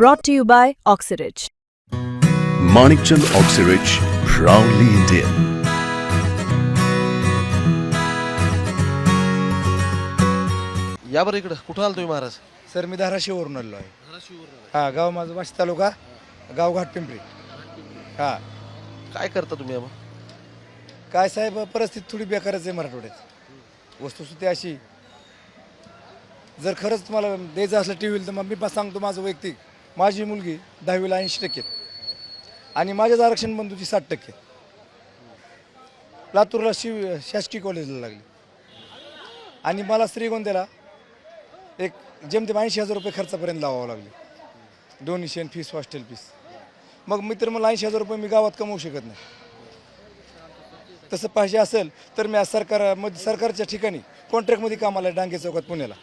Brought to you by Oxyridge. Manikchand Oxyrich, proudly Indian. या बरं इकडं. कुठं आला तुम्ही महाराज? सर मी धाराशिववरून आलो आहे. हा गाव माझं वाशी तालुका गावघाट पिंपरी हा. काय करता तुम्ही काय साहेब परिस्थिती थोडी बेकारच आहे मराठवाड्यात. वस्तुस्थिती अशी. जर खरंच तुम्हाला द्यायचं असलं टी व्हीला तर मग मी पण सांगतो माझं वैयक्तिक. माझी मुलगी दहावीला ऐंशी टक्के आणि माझ्याच आरक्षण बंधूची साठ टक्के लातूरला शिव शासकीय कॉलेजला लागली. आणि मला श्रीगोंद्याला एक जेमतेम ऐंशी हजार रुपये खर्चापर्यंत लावावं लागले. डोनेशन फीस हॉस्टेल फीस मग मी तर मला ऐंशी हजार रुपये मी गावात कमवू शकत नाही. तसं पाहिजे असेल तर मी आज सरकारमध्ये सरकारच्या ठिकाणी कॉन्ट्रॅक्टमध्ये कामाला डांगे चौकात पुण्याला.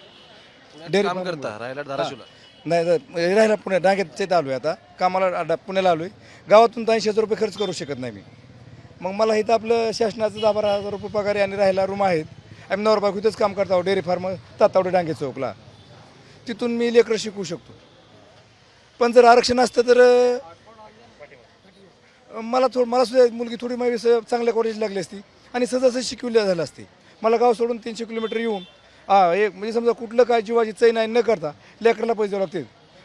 डेअरी करता राहायला धाराशिवला. नाही राहिला राहिला पुण्यात डांग्यात आलो आहे आता. कामाला डा- पुण्याला आलो आहे गावातून तर ऐंशी हजार रुपये खर्च करू शकत नाही मी. मग मला इथं आपलं शासनाचं दहा बारा हजार रुपये पगार आहे आणि राहायला रूम आहेत. आम्ही नवरा इथंच काम करतो डेअरी फार्म तातावडे डांगे चौकला. तिथून मी लेकरं शिकू शकतो. पण जर आरक्षण असतं तर मला थोडं मला सुद्धा मुलगी थोडी माहिती स- चांगल्या कॉलेज लागली असती आणि सहजासहज शिकवली झालं असते. मला गाव सोडून तीनशे किलोमीटर येऊन हा एक म्हणजे समजा कुठलं काय जीवाची चैन आहे न करता लेकराला पैसे द्यावं लागतील.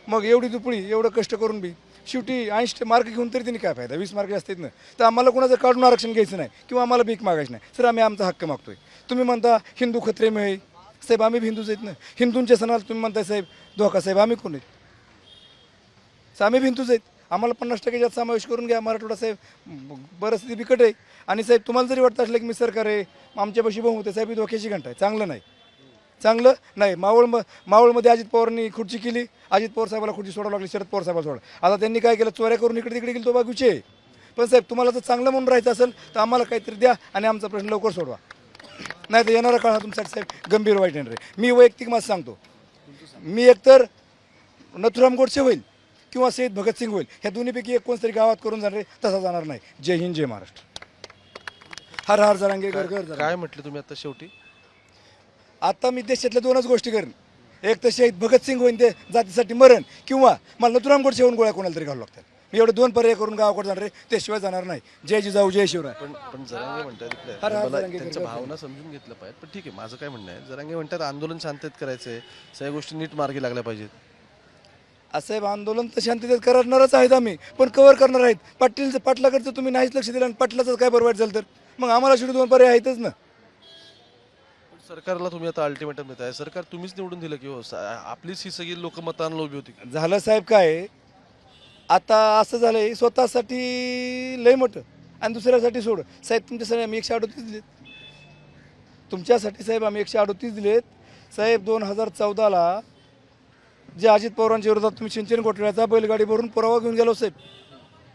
मग एवढी दुपळी एवढं कष्ट करून बी शेवटी ऐंशी मार्क घेऊन तरी त्यांनी काय फायदा? वीस मार्क असतात ना. तर आम्हाला कोणाचं काढून आरक्षण घ्यायचं नाही किंवा आम्हाला भीक मागायची नाही. सर आम्ही आमचा हक्क मागतोय. तुम्ही म्हणता हिंदू खत्रे मिळे साहेब आम्ही हिंदूच आहेत ना. हिंदूंच्या सणाला तुम्ही म्हणताय साहेब धोका साहेब आम्ही कोण आहेत? आम्ही हिंदूच आहेत. आम्हाला पन्नास टक्क्याच्यात समावेश करून घ्या मराठवाडा साहेब. ब- परिस्थिती बिकट आहे. आणि साहेब तुम्हाला जरी वाटतं असलं की मी सरकार आहे आमच्यापाशी बहुमत आहे साहेब ही धोक्याची घंटा आहे. चांगलं नाही. चांगलं? नाही मावळ म मावळमध्ये अजित पवारांनी खुर्ची केली. अजित पवार साहेबाला खुर्ची सोडावं लागली शरद पवार साहेबाला सोडा आता त्यांनी काय केलं? चोऱ्या करून इकडे तिकडे गेली तो बागूचे पण साहेब तुम्हाला जर चांगलं म्हणून राहायचं असेल तर आम्हाला काहीतरी द्या आणि आमचा प्रश्न लवकर सोडवा. नाही तर येणारा काळ हा तुमच्यासाठी साहेब गंभीर वाईट येणार आहे. मी वैयक्तिक माझं सांगतो. मी एकतर नथुराम गोडसे होईल किंवा शहीद भगतसिंग होईल. ह्या दोन्हीपैकी एक कोणतरी गावात करून जाणार आहे तसा जाणार नाही. जय हिंद जय महाराष्ट्र. हर हर जरांगे घर घर काय म्हटले तुम्ही आता शेवटी? आता मी देशातल्या दोनच गोष्टी करेन. एक तर शहीद भगतसिंग होईन ते जातीसाठी मरण किंवा मला नथुराम गोडसे होऊन गोळ्या कोणाला तरी घालू लागतात. मी एवढे दोन पर्याय करून गावाकडे जाणार आहे त्याशिवाय जाणार नाही. जय जिजाऊ जय शिवराय. पण पण जरांगे म्हणतात मला जरांगे त्यांच्या भावना समजून घेतलं पाहिजे. पण ठीक आहे माझं काय म्हणणं आहे जरांगे म्हणतात आंदोलन शांततेत करायचंय सगळ्या गोष्टी नीट मार्गी लागल्या पाहिजेत. साहेब आंदोलन तर शांततेत करणारच आहेत आम्ही पण कव्हर करणार आहेत. पाटील पाटलाकडचं तुम्ही नाहीच लक्ष दिलं आणि पाटलाचं काय बरं वाईट झालं तर? मग आम्हाला शेवटी दोन पर्याय आहेतच ना. सरकारला तुम्ही आता अल्टिमेटम देताय. सरकार तुम्हीच निवडून दिलं की हो स- आपलीच ही सगळी लोक मतांना उभी होती. झालं साहेब काय? आता असं झालंय स्वतःसाठी लय मोठं आणि दुसऱ्यासाठी सोड. साहेब तुमच्यासाठी आम्ही एकशे अडोतीस दिलेत. तुमच्यासाठी साहेब आम्ही एकशे अडोतीस दिलेत. साहेब दोन हजार चौदाला जे अजित पवारांच्या विरोधात तुम्ही सिंचन घोटाळ्याचा बैलगाडी भरून पुरावा घेऊन गेलो साहेब.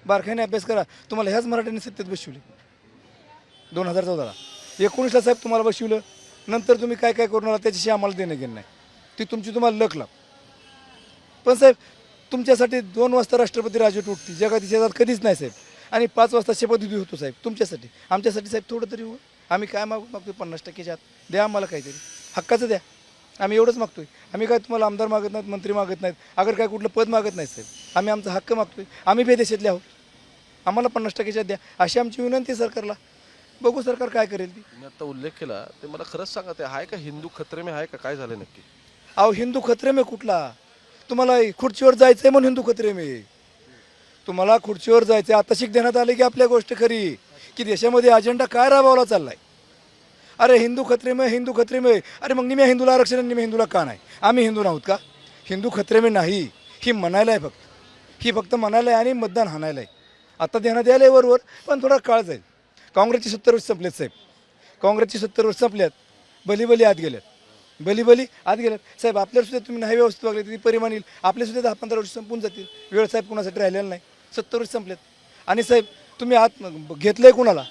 बारखाने अभ्यास करा. तुम्हाला ह्याच मराठ्यांनी सत्तेत बसवली. दोन हजार चौदाला. एकोणीसला साहेब तुम्हाला बसवलं. नंतर तुम्ही काय काय करून आला त्याच्याशी आम्हाला देणं घेणं नाही. ती तुमची तुम्हाला लख लाभ पण साहेब तुमच्यासाठी दोन वाजता राष्ट्रपती राजवट उठती. जगातील शेतात कधीच नाही साहेब. आणि पाच वाजता शपथविधी होतो साहेब तुमच्यासाठी. आमच्यासाठी साहेब थोडं तरी हो. आम्ही काय मागू मागतो पन्नास टक्केच्या आत द्या आम्हाला काहीतरी. हक्काचं द्या. आम्ही एवढंच मागतोय. आम्ही काय तुम्हाला आमदार मागत नाहीत मंत्री मागत नाहीत अगर काय कुठलं पद मागत नाही साहेब. आम्ही आमचा हक्क मागतोय. आम्ही बेदेशातले आहोत. आम्हाला पन्नास टक्केच्या द्या. अशी आमची विनंती सरकारला. बघू सरकार काय करेल ती. तुम्ही आता उल्लेख केला ते मला खरंच सांगा ते आहे का हिंदू खत्रे में आहे का? काय झालं नक्की? अहो हिंदू खत्रे में कुठला? तुम्हाला खुर्चीवर जायचंय म्हणून हिंदू खत्रे में. तुम्हाला खुर्चीवर जायचंय. आता शिक देण्यात आले की आपल्या गोष्ट खरी की देशामध्ये अजेंडा काय राबवला चाललाय? अरे हिंदू खत्रे में हिंदू खत्रे में. अरे मग निम्या हिंदूला आरक्षण आणि निम्या हिंदूला का नाही? आम्ही हिंदू नाहोत का? हिंदू खत्रे में नाही. ही म्हणायला आहे फक्त. ही फक्त म्हणायला आहे आणि मतदान हाणायला आहे. आता देण्यात यायला आहे वरवर पण थोडा काळ जाईल. काँग्रेसची सत्तर वर्ष संपलेत साहेब. काँग्रेसची सत्तर वर्ष संपल्यात बलीबली आत गेल्यात बलीबली आत गेल्यात साहेब आपल्याला सुद्धा तुम्ही नाही व्यवस्थित वागले तिथे परिमाण येईल. आपल्यासुद्धा दहा पंधरा वर्ष संपून जातील. वेळ साहेब कुणासाठी राहिलेला नाही. सत्तर वर्ष संपलेत. आणि साहेब तुम्ही आत घेतलंय कुणाला?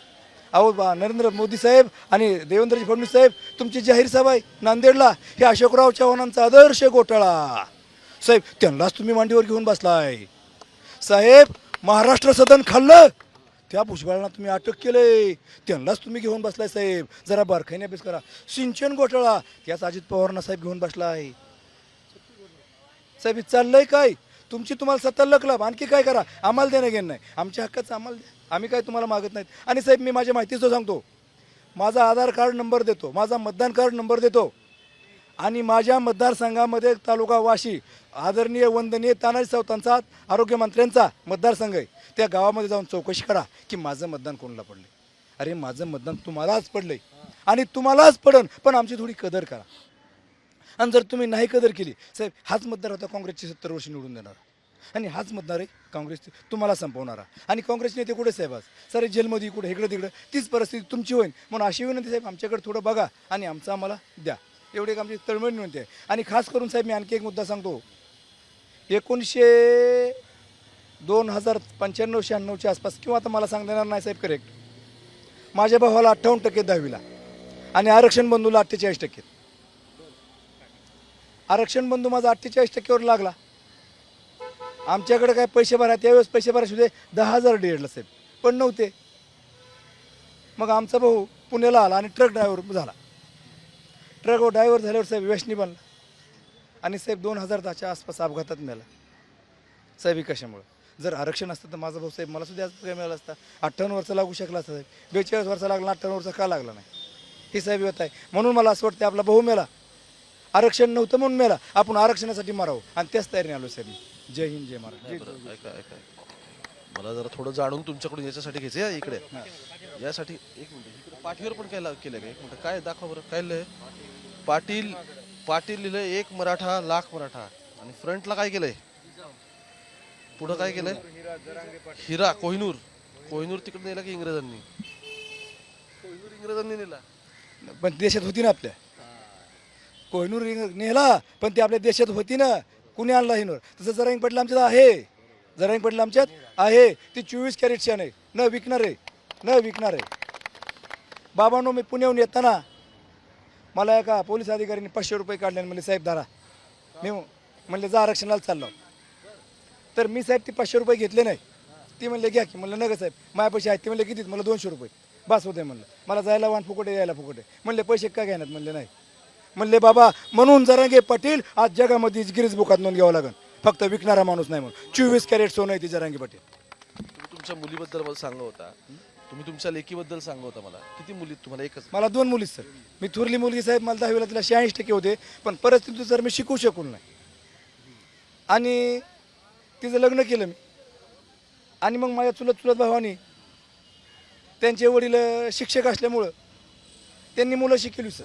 अहो नरेंद्र मोदी साहेब आणि देवेंद्रजी फडणवीस साहेब तुमची जाहीर सभा आहे नांदेडला. हे अशोकराव चव्हाणांचा आदर्श घोटाळा. साहेब त्यांनाच तुम्ही मांडीवर घेऊन बसलाय. साहेब महाराष्ट्र सदन खाल्लं. त्या भुजबळांना तुम्ही अटक केलंय त्यांनाच तुम्ही घेऊन बसलाय साहेब. जरा बारखाईने अभ्यास करा. सिंचन घोटाळा त्याच अजित पवारांना साहेब घेऊन बसला आहे. साहेब चाललंय काय? तुमची तुम्हाला सत्ता लकलाभ आणखी काय करा? आम्हाला देणं घेणं नाही. आमच्या हक्काचं आम्हाला द्या आम्ही काय तुम्हाला मागत नाहीत. आणि साहेब मी माझ्या माहितीचं सांगतो. माझा आधार कार्ड नंबर देतो. माझा मतदान कार्ड नंबर देतो. आणि माझ्या मतदारसंघामध्ये तालुका वाशी आदरणीय वंदनीय तानाजी सावतांचा आरोग्यमंत्र्यांचा मतदारसंघ आहे. त्या गावामध्ये जाऊन चौकशी करा की माझं मतदान कोणाला पडलं अरे माझं मतदान तुम्हालाच पडलंय. आणि तुम्हालाच पडन पण आमची थोडी कदर करा. आणि जर तुम्ही नाही कदर केली साहेब हाच मतदार होता काँग्रेसची सत्तर वर्ष निवडून देणार. आणि हाच मतदार आहे काँग्रेस तुम्हाला संपवणारा. आणि काँग्रेस नेते कुठे साहेब आज? सर जेलमध्ये कुठे इकडं तिकडं तीच परिस्थिती तुमची होईल म्हणून अशी विनंती साहेब आमच्याकडे थोडं बघा आणि आमचं आम्हाला द्या. एवढी एक आमची तळमळ विनंती आहे आणि खास करून साहेब मी आणखी एक मुद्दा सांगतो. एकोणीसशे दोन हजार पंच्याण्णव शहाण्णवच्या आसपास किंवा आता मला सांगता येणार नाही साहेब करेक्ट माझ्या भावाला अठ्ठावन्न टक्के दहावीला आणि आरक्षण बंधूला अठ्ठेचाळीस टक्के. आरक्षण बंधू माझा अठ्ठेचाळीस टक्क्यावर लागला. आमच्याकडे काय पैसे भरा त्यावेळेस पैसे भरायचे होते दहा हजार डेडला साहेब पण नव्हते. मग आमचा भाऊ पुण्याला आला आणि ट्रक ड्रायव्हर झाला. ट्रक ड्रायव्हर झाल्यावर साहेब व्यसनी बनला. आणि साहेब दोन हजार दहाच्या आसपास अपघातात मिळाला साहेब कशामुळं? जर आरक्षण असतं तर माझा भाऊ साहेब मला सुद्धा आज काय मिळाला असता. अठ्ठावन्न वर्ष लागू शकला असता साहेब. बेचाळीस वर्ष लागला अठ्ठावन्न वर्ष का लागला नाही? ही साहेब येत आहे. म्हणून मला असं वाटतं आपला भाऊ मेला. आरक्षण नव्हतं म्हणून मेला. आपण आरक्षणासाठी मारावं. आणि त्याच तयारीने आलो साहेब जय हिंद जय महाराज नाही ऐका ऐका. मला जरा थोडं जाणून तुमच्याकडून याच्यासाठी घ्यायचं या इकडे. यासाठी एक मिनिट इकडे पाठीवर पण काय केलं का? एक मिनिट काय दाखवा बरं काय लिहिलंय? पाटील पाटील लिहिलंय एक मराठा लाख मराठा. आणि फ्रंटला काय केलंय? पुढं काय केलंय? हिरा कोहिनूर. कोहिनूर तिकडे नेला की इंग्रजांनी? कोहिनूर इंग्रजांनी नेला. पण देशात होती ना आपल्या. कोहिनूर नेला पण ती आपल्या देशात होती ना. कुणी आणला हिनूर? तसं जरांग पटलं आमच्यात आहे. जरांग पडलं आमच्यात आहे. ती चोवीस कॅरेटची आहे. न विकणार आहे. न विकणार आहे. बाबांनो मी पुण्याहून येताना मला एका पोलीस अधिकाऱ्यांनी पाचशे रुपये काढले आणि म्हणले साहेब धारा. मी म्हणले जा आरक्षणाला चाललो. तर मी साहेब ती पाचशे रुपये घेतले नाही. ती म्हणले घ्या की. म्हणलं नका साहेब. माझ्या पैसे आहेत. ते म्हणले किती मला दोनशे रुपये. बस होते म्हणलं. मला जायला वाहन फुकट आहे, यायला फुकट. आहे म्हणले पैसे का घेण्यात? म्हणले नाही. म्हणले बाबा म्हणून जरांगे पाटील आज जगामध्ये गिरीज बुकात नोंद घ्यावं लागेल. फक्त विकणारा माणूस नाही म्हणून. चोवीस कॅरेट सोनं आहे ती जरांगे पाटील तुम्ही तुमच्या मुलीबद्दल मला सांगा होता. तुम्ही तुमच्या लेकीबद्दल सांगा होता मला. किती मुली तुम्हाला? एकच. मला दोन मुलीच सर. मी थोरली मुलगी साहेब मला दहावीला तिला शहाऐंशी टक्के होते पण परिस्थिती सर मी शिकू शकून नाही. आणि तिचं लग्न केलं मी. आणि मग माझ्या चुलत चुलत भावानी त्यांचे वडील शिक्षक असल्यामुळं त्यांनी मुलं शिकवली सर.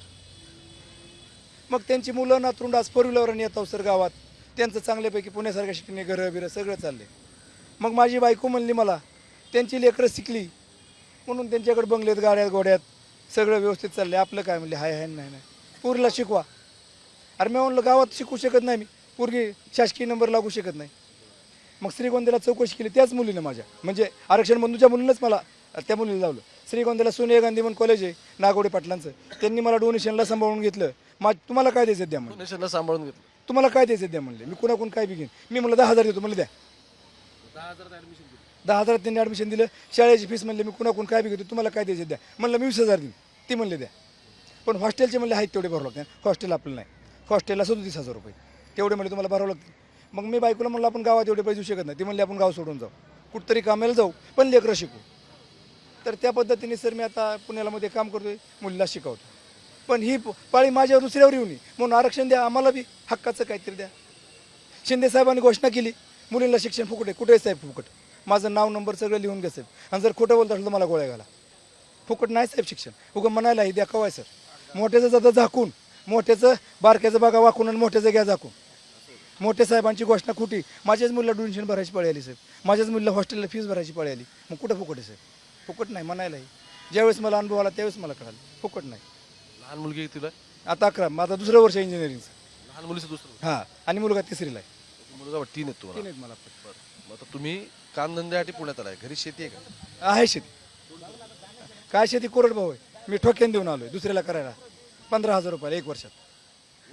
मग त्यांची मुलं नातरुंड आज फोर व्हीलरने येतात सर गावात. त्यांचं चांगल्यापैकी पुण्यासारख्या शिकणे घरं बिरं सगळं चालले मग माझी बायको म्हणली मला त्यांची लेकरं शिकली म्हणून त्यांच्याकडे बंगलेत गाड्यात गोड्यात सगळं व्यवस्थित चाललंय. आपलं काय? म्हणले हाय हाय नाही नाही. पूरला शिकवा. अरे मी म्हणलं गावात शिकू शकत नाही मी. पूर्वी शासकीय नंबर लागू शकत नाही. मग श्रीगोंद्याला चौकशी केली त्याच मुलीनं माझ्या. म्हणजे आरक्षण बंधूच्या मुलीनंच मला त्या मुलीला लावलं. श्रीगोंद्याला सोनिया गांधी म्हणून कॉलेज आहे नागोडे पाटलांचं. त्यांनी मला डोनेशनला सांभाळून घेतलं. मा तुम्हाला काय द्यायचं द्या डोनेशनला सांभाळून घेतलं. तुम्हाला काय द्यायचं द्या म्हणले. मी कुणाकडून काय बी घेईन? मी म्हणलं दहा हजार देतो म्हणलं द्या. दहा हजार त्यांनी ॲडमिशन दिलं. शाळेची फीस म्हणले मी कुणाकडून काय बी घेतो तुम्हाला काय द्यायचं द्या. म्हणलं मी वीस हजार देईन. ती म्हणले द्या. पण हॉस्टेलचे म्हणले आहेत तेवढे भरावं लागते हॉस्टेल आपलं नाही. हॉस्टेलला सदोतीस हजार रुपये. तेवढे म्हणले तुम्हाला भरावं लागतील. मग मी बायकोला म्हणलं आपण गावात एवढे पैसे देऊ शकत नाही. ती म्हणले आपण गाव सोडून जाऊ. कुठतरी कामाला जाऊ पण लेकरं शिकू. तर त्या पद्धतीने सर मी आता पुण्याला मध्ये काम करतोय. मुलीला शिकवतो. पण ही पाळी माझ्यावर दुसऱ्यावर येऊ नये. म्हणून आरक्षण द्या आम्हाला बी हक्काचं काहीतरी द्या. शिंदे साहेबांनी घोषणा केली मुलींना शिक्षण फुकट आहे. कुठे साहेब फुकट? माझं नाव नंबर सगळं लिहून घ्या साहेब. आणि जर खोटं बोलत असलं तर मला गोळ्या घाला. फुकट नाही साहेब शिक्षण. उगं म्हणायला हे द्या कवाय सर. मोठ्याचं जातं झाकून. मोठ्याचं बारक्याचं बघा वाकून आणि मोठ्याचं घ्या झाकून. मोठ्या साहेबांची घोषणा खोटी. माझ्याच मुलीला डोनेशन भरायची पळी आली साहेब. माझ्याच मुलीला हॉस्टेलला फीज भरायची पळी आली. मग कुठं फुकट आहे साहेब? फुकट नाही म्हणायलाही ज्यावेळेस मला अनुभव आला त्यावेळेस मला कळालं. फुकट नाही. लहान मुलगी तिला? आता अकरा. माझा दुसरं वर्ष इंजिनिअरिंगचं लहान मुलीचं दुसरं हां. आणि मुलगा तिसरीला आहे. मुलगा वाटतं तीन आहेत तुम्हाला. तीन आहेत मला बरं. मग आता तुम्ही कामधंद्यासाठी पुण्यात आलाय. घरी शेती आहे का? आहे शेती. काय शेती? कोरडभाऊ आहे. मी ठोक्यान देऊन आलोय. दुसऱ्याला करायला. पंधरा हजार रुपयाला एक वर्षात.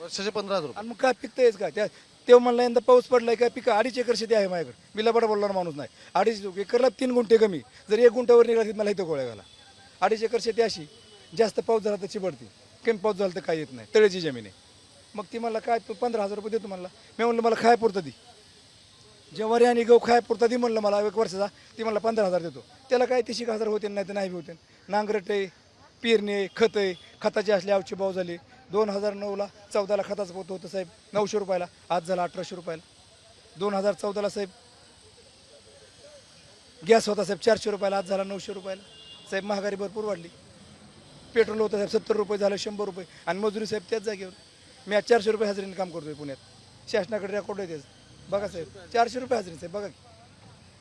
वर्षाचे पंधरा हजार रुपये. आणि मग काय पिकतंयच काय त्या तेव्हा म्हणलं यंदा पाऊस पडलाय काय पिकं? अडीच एकर शेती आहे माझ्याकडे. मी लबाड बोलणार माणूस नाही. अडीच एकरला तीन गुंठे कमी. जर एक गुंठावर निघाला तर मला इथं गोळ्या घाला. अडीच एकर शेती अशी. जास्त पाऊस झाला तर चिबडती कमी पाऊस झाला तर काय येत नाही. तळ्याची जमीन आहे. मग ती मला काय तू पंधरा हजार रुपये देतो म्हणला. मी म्हणलं मला खाय पुरतं ती ज्वारी आणि गहू खाय पुरता ती म्हणलं मला एक वर्षाचा. ती म्हणलं पंधरा हजार देतो. त्याला काय तीस एक हजार होते नाही तर नाही होते नांगरट आहे पेरणी आहे खत आहे. खताची असली आवची भाव झाली. दोन हजार नऊला चौदाला खताचं पोत होतं साहेब. नऊशे रुपयाला. आज झाला अठराशे रुपयाला. दोन हजार चौदाला साहेब. गॅस होता साहेब चारशे रुपयाला. आज झाला नऊशे रुपयाला. साहेब महागाई भरपूर वाढली. पेट्रोल होतं साहेब सत्तर रुपये झालं शंभर रुपये. आणि मजुरी साहेब त्याच जागेवर. मी आज चारशे रुपये हजेरीने काम करतोय पुण्यात. शासनाकडे रेकॉर्ड आहे त्याचं. बघा साहेब चारशे रुपये हजेरी साहेब बघा.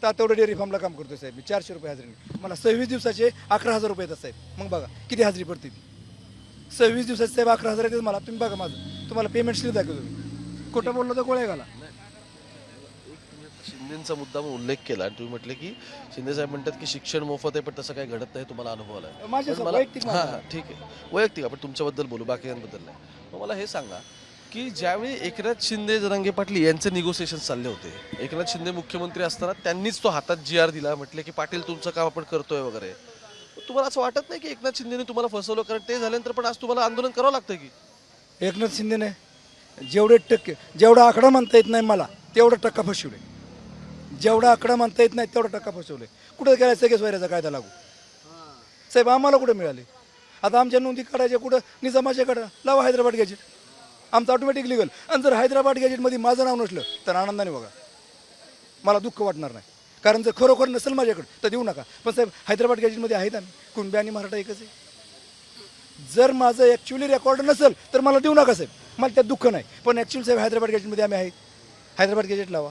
तातवडे डेअरी फार्मला काम करतोय साहेब मी चारशे रुपये हजेरीने. मला सव्वीस दिवसाचे अकरा हजार रुपये येतात साहेब. मग बघा किती हजेरी पडते ती सव्वीस दिवसाचे साहेब अकरा हजार येतात मला. तुम्ही बघा माझं. तुम्हाला पेमेंट स्लिप दाखवतो मी. खोटं बोललो तर गोळ्या घाला. शिंदेचा मुद्दा उल्लेख केला आणि तुम्ही म्हटले की शिंदे साहेब म्हणतात की शिक्षण मोफत आहे पण तसं काही घडत नाही तुम्हाला अनुभव हा. हा ठीक आहे. वैयक्तिक आपण तुमच्याबद्दल बोलू बाकीयांबद्दल नाही. मग मला हे सांगा की ज्यावेळी एकनाथ शिंदे जरांगे पाटील यांचे निगोसिएशन चालले होते एकनाथ शिंदे मुख्यमंत्री असताना त्यांनीच तो हातात जी आर दिला म्हटले की पाटील तुमचं काम आपण करतोय वगैरे. तुम्हाला असं वाटत नाही की एकनाथ शिंदेने तुम्हाला फसवलं? कारण ते झाल्यानंतर पण आज तुम्हाला आंदोलन करावं लागतं की? एकनाथ शिंदेने जेवढे टक्के जेवढा आकडा म्हणता येत नाही मला तेवढा टक्का फसवले. जेवढा आकडा म्हणता येत नाही तेवढा टक्का फसवले. कुठं गेला सगळे सोयऱ्याचा कायदा लागू? साहेब आम्हाला कुठं मिळाले? आता आमच्या नोंदी काढायच्या कुठं? निजामाच्याकडं लावा हैदराबाद गॅजेट आमचं ऑटोमॅटिक लिगल आणि जर हैदराबाद गॅजेटमध्ये माझं नाव नसलं तर आनंदाने बघा. मला दुःख वाटणार नाही. कारण जर खरोखर नसेल माझ्याकडं तर देऊ नका. पण साहेब हैदराबाद गॅजेटमध्ये आहेत आम्ही. कुणबी आणि मराठा एकच आहे. जर माझं ॲक्च्युली रेकॉर्ड नसेल तर मला देऊ नका साहेब. मला त्यात दुःख नाही. पण ॲक्च्युली साहेब हैदराबाद गॅजेटमध्ये आम्ही आहेत. हैदराबाद गॅजेट लावा.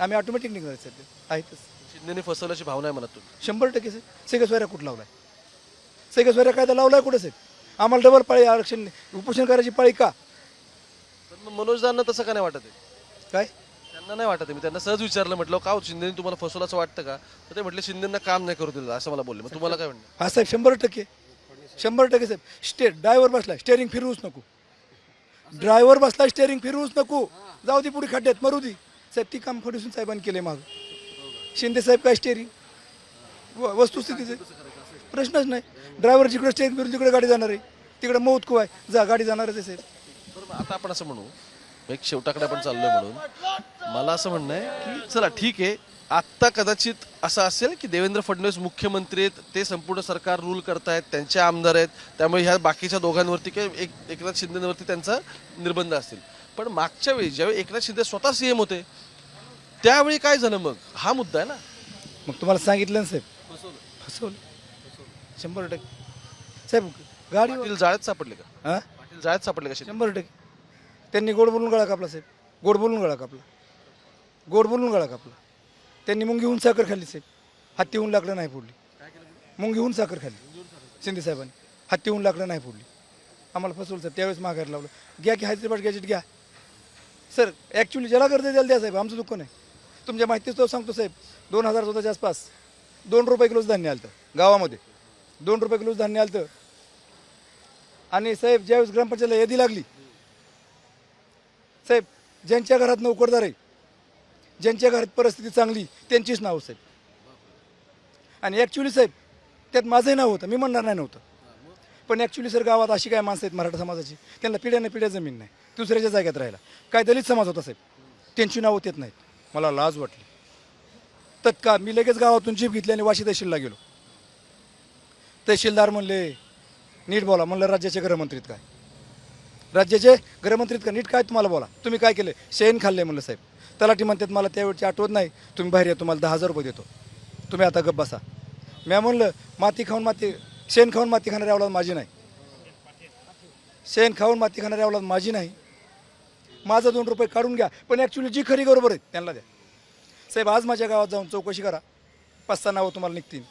आम्ही ऑटोमॅटिक निघणार साहेब आहेतच. शिंदेने फसवल्याची भावना आहे म्हणत तुम्ही शंभर टक्के साहेब सेगस वैरा कुठं लावलाय? सेगस वैरा कायदा लावलाय कुठं साहेब आम्हाला डबल पाळी आरक्षण उपोषण करायची पाळी का? पण मग मनोज दांना तसं का नाही वाटत आहे? काय? त्यांना नाही वाटत आहे. मी त्यांना सहज विचारलं म्हटलं का हो, शिंदेने तुम्हाला फसवलं असं वाटतं का? तर ते म्हटले शिंदेना काम नाही करू दिलं. असं मला बोलले. मग तुम्हाला काय म्हणणं? हा साहेब शंभर टक्के. शंभर टक्के साहेब. स्टेट ड्रायव्हर बसला स्टेअरिंग फिरवूच नको. ड्रायव्हर बसला स्टेअरिंग फिरवूच नको. जाऊ दे पुढे खड्ड्यात मरू दे. साहेब ती काम फडणवीस साहेबांनी केले माग. शिंदे साहेब काय स्टेअरिंग वस्तुस्थितीचे प्रश्नच नाही. ड्रायव्हर जिकडे स्टेअरिंग फिरून तिकडे गाडी जाणार आहे. तिकडे मौत को आहे. जा गाडी जाणारच आहे साहेब. आता आपण असं म्हणू. एक शेवटाकडे आपण चाललोय म्हणून. मला असं म्हणणं आहे की चला ठीक आहे. आत्ता कदाचित असं असेल की देवेंद्र फडणवीस मुख्यमंत्री आहेत ते संपूर्ण सरकार रूल करतायत त्यांचे आमदार आहेत त्यामुळे ह्या बाकीच्या दोघांवरती किंवा एक एकनाथ शिंदेवरती त्यांचा निर्बंध असतील. पण मागच्या वेळी ज्यावेळी एकनाथ शिंदे स्वतः सीएम होते त्यावेळी काय झालं मग? हा मुद्दा आहे ना. मग तुम्हाला सांगितलं ना साहेब? फसवलं. शंभर टक्के. साहेब गाडी पाटील जाळ्यात सापडले का? हां? पाटील जाळ्यात सापडले का? शंभर टक्के. त्यांनी गोड बोलून गळा कापला साहेब. गोड बोलून गळा कापला. गोड बोलून गळा कापला. त्यांनी मुंगीहून साखर खाल्ली साहेब. हत्तीहून लाकडं नाही फोडली. मुंगीहून साखर खाल्ली. शिंदे साहेबांनी. हत्तीहून लाकडं नाही फोडली. आम्हाला फसवलं साहेब. त्यावेळेस माघार लावलं. घ्या की हैदराबाद गॅजेट घ्या. सर ॲक्च्युली ज्याला गरज आहे त्याला द्या साहेब आमचं दुःख नाही. तुमच्या माहितीच तो सांगतो साहेब दोन हजार चौदाच्या आसपास दोन रुपये किलोच धान्य आलं गावामध्ये. दोन रुपये किलोच धान्य आलं आणि साहेब ज्यावेळेस ग्रामपंचायतला यादी लागली साहेब ज्यांच्या घरात नोकरदार आहे ज्यांच्या घरात परिस्थिती चांगली त्यांचीच नाव साहेब. आणि ॲक्च्युली साहेब त्यात माझंही नाव होतं मी म्हणणार नाही नव्हतं. पण ॲक्च्युली सर गावात अशी काय माणसं आहेत मराठा समाजाची त्यांना पिढ्यानं पिढ्या जमीन नाही. दुसऱ्याच्या जाग्यात राहिला. काय दलित समाज होता साहेब त्यांची नावं येत नाहीत. मला लाज वाटली. तत्काळ मी लगेच गावातून जीप घेतली आणि वाशी तहसीलला गेलो. तहसीलदार म्हणले नीट बोला. म्हणलं राज्याचे गृहमंत्रीत काय? राज्याचे गृहमंत्रीत का? नीट काय तुम्हाला बोला. तुम्ही काय केलं? शेण खाल्ले म्हणलं साहेब. तलाठी म्हणतात मला त्यावेळची आठवत नाही. तुम्ही बाहेर या तुम्हाला दहा हजार रुपये देतो. तुम्ही आता गप बसा. मी म्हणलं माती खाऊन माती शेण खाऊन माती खाणारी अवलाद माझी नाही. शेण खाऊन माती खाणारी अवलाद माझी नाही. माझं दोन रुपये काढून घ्या. पण ॲक्च्युली जी खरी बरोबर आहे त्यांना द्या. साहेब आज माझ्या गावात जाऊन चौकशी करा. पाच सहा नावं तुम्हाला निघतील.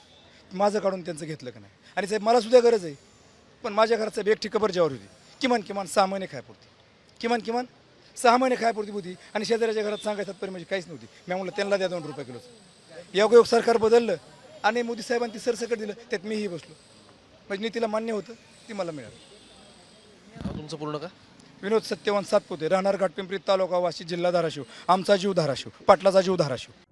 माझं काढून त्यांचं घेतलं का नाही? आणि साहेब मलासुद्धा गरज आहे. पण माझ्या घरात साहेब एकटी कबर जेवार होती. किमान किमान सहा महिने खायपुरती किमान किमान सहा महिने खायपुरती होती आणि शेजाऱ्याच्या घरात सांगायचं तरी म्हणजे काहीच नव्हती. मी म्हणलं त्यांना द्या दोन रुपये किलोचं. योगायोग सरकार बदललं? आणि मोदी साहेबांनी ती सरसकट दिलं. त्यात मीही बसलो. म्हणजे नीतीला मान्य होतं ती मला मिळालं. तुमचं पूर्ण का? विनोद सत्यवान सातपुते राहणार घाटपिंपरी तालुका वाशी जिल्हा धाराशिव. आमचा जीव धाराशिव पाटलाचा जीव धाराशिव.